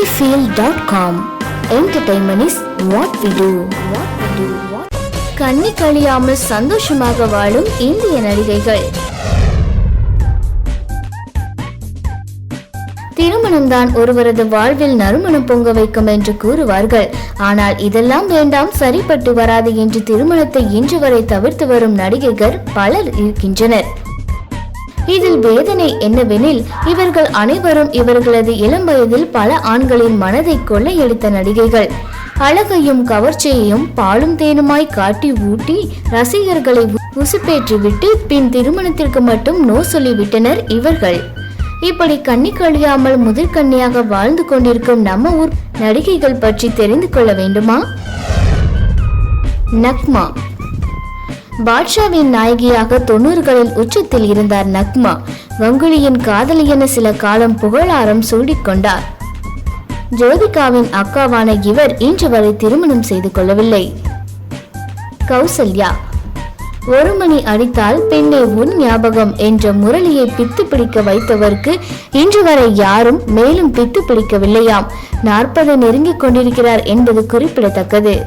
cinefield.com Entertainment is what we do. What we do. கண்ணி கழியாமல் சந்தோஷமாக வாழும் இந்திய நடிகைகள் திருமணம்தான் ஒருவரது வாழ்வில் நறுமணம் பொங்க வைக்கும் என்று கூறுவார்கள் ஆனால் இதெல்லாம் வேண்டாம் சரிப்பட்டு வராது என்று திருமணத்தை இன்று வரை தவிர்த்து வரும் நடிகைகள் பலர் இருக்கின்றனர் இதில் வேதனை என்னவெனில் இவர்கள் அனைவரும் இவர்களது இளம் வயதில் பல ஆண்களின் மனதை கொள்ளையடித்த நடிகைகள். அழகையும் கவர்ச்சியையும் பாலும் தேனுமாய் காட்டி ஊட்டி ரசிகர்களை உசுப்பேற்றிவிட்டு பின் திருமணத்திற்கு மட்டும் நோ சொல்லிவிட்டனர் இவர்கள். இப்படி கண்ணி கழியாமல் முதிர்கன்னியாக வாழ்ந்து கொண்டிருக்கும் நம்ம ஊர் நடிகைகள் பற்றி தெரிந்து கொள்ள வேண்டுமா? நக்மா பாட்ஷாவின் நாயகியாக தொண்ணூறுகளில் உச்சத்தில் இருந்தார் நக்மா. கங்குலியின் காதலி என சில காலம் புகழாரம் சூடிக்கொண்டார் ஜோதிகாவின் அக்காவான இவர் இன்று வரை திருமணம் செய்து கொள்ளவில்லை. கௌசல்யா. ஒரு மணி அடித்தால் பெண்ணே உன் ஞாபகம் என்ற முரளியை பித்து பிடிக்க வைத்தவருக்கு இன்று வரை யாரும் மேலும் பித்து பிடிக்கவில்லையாம். நாற்பது நெருங்கிக் கொண்டிருக்கிறார் என்பது குறிப்பிடத்தக்கது.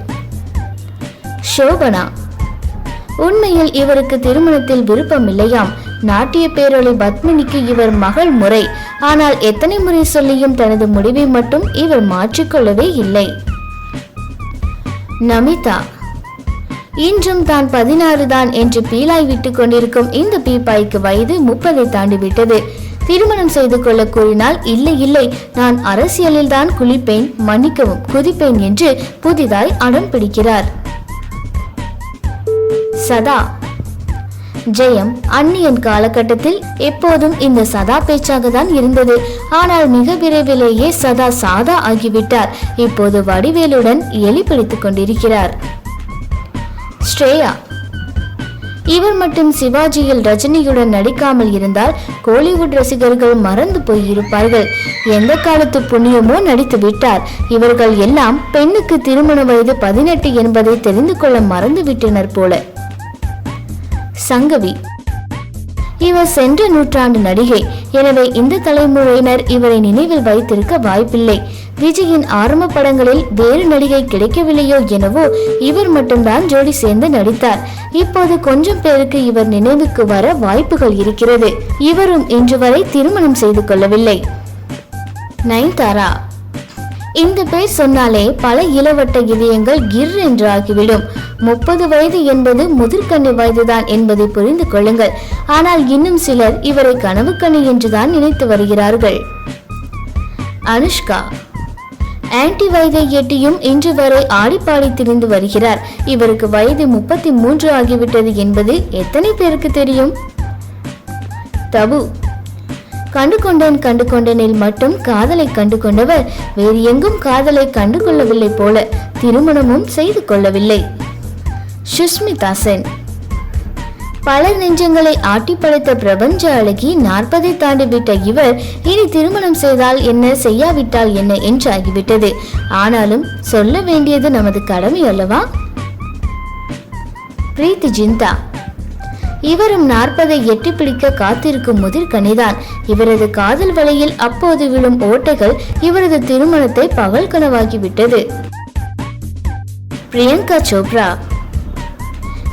சோபனா உண்மையில் இவருக்கு திருமணத்தில் விருப்பம் இல்லையாம் நாட்டிய பேரொளி பத்மினிக்கு இவர் மகள் முறை. ஆனால் எத்தனை முறை சொல்லியும் தனது முடிவை மட்டும் இவர் மாற்றிக்கொள்ளவே இல்லை. நமிதா இன்றும் தான் பதினாறு தான் என்று பீலாய் விட்டுக் கொண்டிருக்கும் இந்த பீப்பாய்க்கு வயது முப்பதை தாண்டி விட்டது திருமணம் செய்து கொள்ள கூறினால் இல்லை இல்லை நான் அரசியலில் தான் குளிப்பேன் மன்னிக்கவும் குதிப்பேன் என்று புதிதாய் அடம் பிடிக்கிறார். சதா. ஜெயம் அந்நியன் காலகட்டத்தில் எப்போதும் இந்த சதா பேச்சாக தான் இருந்தது. ஆனால் மிக விரைவிலேயே சதா சாதா ஆகிவிட்டார். இப்போது வடிவேலுடன் எலி பிடித்துக் கொண்டிருக்கிறார். ஸ்ரேயா இவர் மட்டும் சிவாஜியில் ரஜினியுடன் நடிக்காமல் இருந்தால் கோலிவுட் ரசிகர்கள் மறந்து போயிருப்பார்கள். எந்த காலத்து புண்ணியமோ நடித்து விட்டார். இவர்கள் எல்லாம் பெண்ணுக்கு திருமண வயது பதினெட்டு என்பதை தெரிந்து கொள்ள மறந்து விட்டனர் போல. சங்கவி. இவர் சென்ற நூற்றாண்டு நடிகை. எனவே இந்த தலைமுறையினர் இவரை நினைவில் வைத்திருக்க வாய்ப்பில்லை. விஜயின் ஆரம்ப படங்களில் வேறு நடிகை கிடைக்கவில்லையோ எனவோ இவர் மட்டும்தான் ஜோடி சேர்ந்து நடித்தார். இப்போது கொஞ்சம் பேருக்கு இவர் நினைவுக்கு வர வாய்ப்புகள் இருக்கிறது. இவரும் இன்று வரை திருமணம் செய்து கொள்ளவில்லை. நயன்தாரா இந்த பேர் சொன்னாலே பல இளவட்ட இதயங்கள் கிர் என்று ஆகிவிடும் முப்பது வயது என்பது முதிர்கண்ணி வயதுதான் என்பதை புரிந்து கொள்ளுங்கள். ஆனால் இன்னும் சிலர் இவரை கனவுக்கண்ணி என்றுதான் நினைத்து வருகிறார்கள். அனுஷ்கா. ஆன்டி வயதை எட்டியும் இன்று வரை ஆடிப்பாடி திரிந்து வருகிறார். இவருக்கு வயது முப்பத்தி மூன்று ஆகிவிட்டது என்பது எத்தனை பேருக்கு தெரியும்? தபு. கண்டு கொண்டேன் கண்டு கொண்டேனில் மட்டும் காதலை கண்டு கொண்டவர் வேறு எங்கும் காதலை கண்டு கொள்ளவில்லை போல திருமணமும் செய்து கொள்ளவில்லை. சுஷ்மிதா சென் பல நெஞ்சங்களை ஆட்டி படைத்த பிரபஞ்ச அழகி நாற்பதை தாண்டி விட்ட இவர் இனி திருமணம் செய்தால் என்ன செய்யாவிட்டால் என்ன என்று ஆகிவிட்டது. ஆனாலும் சொல்ல வேண்டியது நமது கடமை அல்லவா? பிரீத்தி ஜிந்தா. இவரும் நாற்பதை எட்டி பிடிக்க காத்திருக்கும் முதிர்கனிதான் இவரது காதல் வலையில் அப்போது விழும் ஓட்டைகள் இவரது திருமணத்தை பகல் கனவாகிவிட்டது. பிரியங்கா சோப்ரா.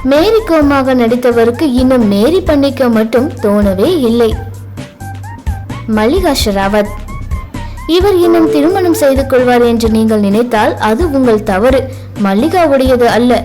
மேரி கோமாக நடித்தவருக்கு இன்னும் மேரி பண்ணிக்க மட்டும் தோணவே இல்லை. மல்லிகா ஷெராவத். இவர் இன்னும் திருமணம் செய்து கொள்வார் என்று நீங்கள் நினைத்தால் அது உங்கள் தவறு. மல்லிகாவுடையது அல்ல.